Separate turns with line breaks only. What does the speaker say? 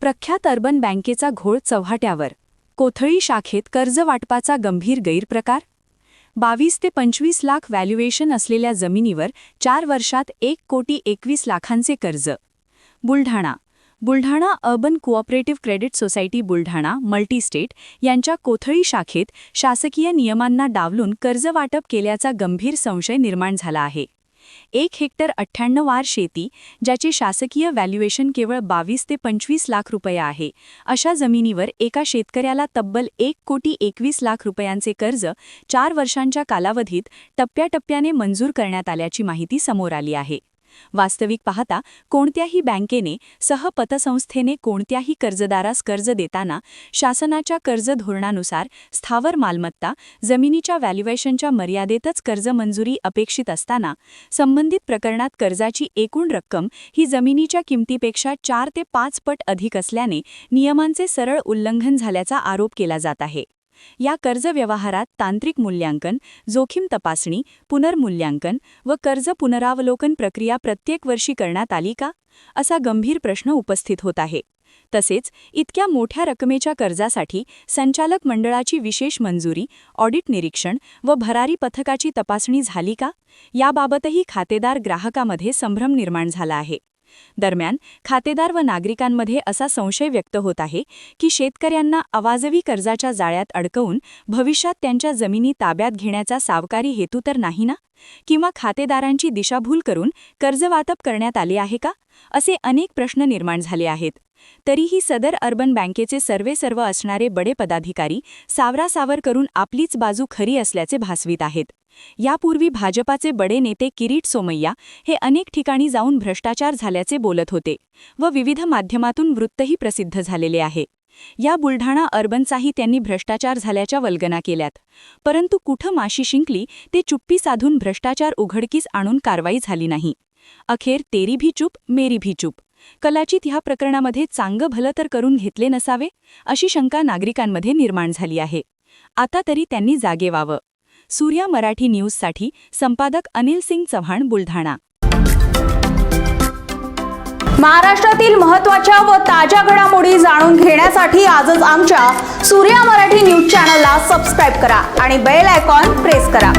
प्रख्यात अर्बन बँकेचा घोळ चव्हाट्यावर. कोथळी शाखेत कर्ज वाटपाचा गंभीर गैरप्रकार? बावीस ते पंचवीस लाख व्हॅल्युएशन असलेल्या जमिनीवर चार वर्षात एक कोटी एकवीस लाखांचे कर्ज. Buldhana. Buldhana urban cooperative credit society Buldhana multistate यांच्या कोथळी शाखेत शासकीय नियमांना डावलून कर्ज वाटप केल्याचा गंभीर संशय निर्माण झाला आहे. एक हेक्टर अठ्ठ्याण्णव वार शेती ज्याचे शासकीय व्हॅल्युएशन केवळ बावीस ते पंचवीस लाख रुपये आहे. अशा जमिनीवर एका शेतकऱ्याला तब्बल एक कोटी एकवीस लाख रुपयांचे कर्ज चार वर्षांच्या कालावधीत टप्प्याटप्प्याने मंजूर करण्यात आल्याची माहिती समोर आली आहे. वास्तविक पाहता कोणत्याही बँकेने सहपतसंस्थेने कोणत्याही कर्जदारास कर्ज देताना शासनाच्या कर्ज धोरणानुसार स्थावर मालमत्ता जमिनीच्या व्हॅल्युएशनच्या मर्यादेतच कर्ज मंजुरी अपेक्षित असताना संबंधित प्रकरणात कर्जाची एकूण रक्कम ही जमिनीच्या किमतीपेक्षा चार ते पाच पट अधिक असल्याने नियमांचे सरळ उल्लंघन झाल्याचा आरोप केला जात आहे. या कर्ज व्यवहारात तांत्रिक मूल्यांकन जोखीम तपासणी पुनर्मूल्यांकन व कर्ज पुनरावलोकन प्रक्रिया प्रत्येक वर्षी करण्यात आली का? असा गंभीर प्रश्न उपस्थित होत आहे. तसेच इतक्या मोठ्या रकमेच्या कर्जासाठी संचालक मंडळाची विशेष मंजुरी ऑडिट निरीक्षण व भरारी पथकाची तपासणी झाली का? याबाबतही खातेदार ग्राहकामध्ये संभ्रम निर्माण झाला आहे. दरम्यान खातेदार व नागरिकांमध्ये असा संशय व्यक्त होत आहे की शेतकऱ्यांना अवाजवी कर्जाच्या जाळ्यात अडकवून भविष्यात त्यांच्या जमिनी ताब्यात घेण्याचा सावकारी हेतू तर नाही ना? किंवा खातेदारांची दिशाभूल करून कर्जवाटप करण्यात आले आहे का? असे अनेक प्रश्न निर्माण झाले आहेत. तरीही सदर अर्बन बँकेचे सर्वे सर्व असणारे बडे पदाधिकारी सावरासावर करून आपलीच बाजू खरी असल्याचे भासवीत आहेत. यापूर्वी भाजपाचे बडे नेते किरीट सोमय्या हे अनेक ठिकाणी जाऊन भ्रष्टाचार झाल्याचे बोलत होते व विविध माध्यमातून वृत्तही प्रसिद्ध झालेले आहे. या बुलढाणा अर्बनचाही त्यांनी भ्रष्टाचार झाल्याच्या वल्गना केल्यात. परंतु कुठं माशी शिंकली ते चुप्पी साधून भ्रष्टाचार उघडकीस आणून कारवाई झाली नाही. अखेर तेरी भी चूप मेरी भी चूप. कदाचित ह्या प्रकरणामध्ये चांगलं भलं तर करून घेतले नसावे अशी शंका नागरिकांमध्ये निर्माण झाली आहे. आता तरी त्यांनी जागे व्हावं. सूर्या मराठी न्यूजसाठी संपादक अनिल सिंग चव्हाण बुलढाणा.
महाराष्ट्रातील महत्त्वाच्या व ताज्या घडामोडी जाणून घेण्यासाठी आजच आमच्या सूर्या मराठी न्यूज चॅनलला सबस्क्राईब करा आणि बेल आयकॉन प्रेस करा.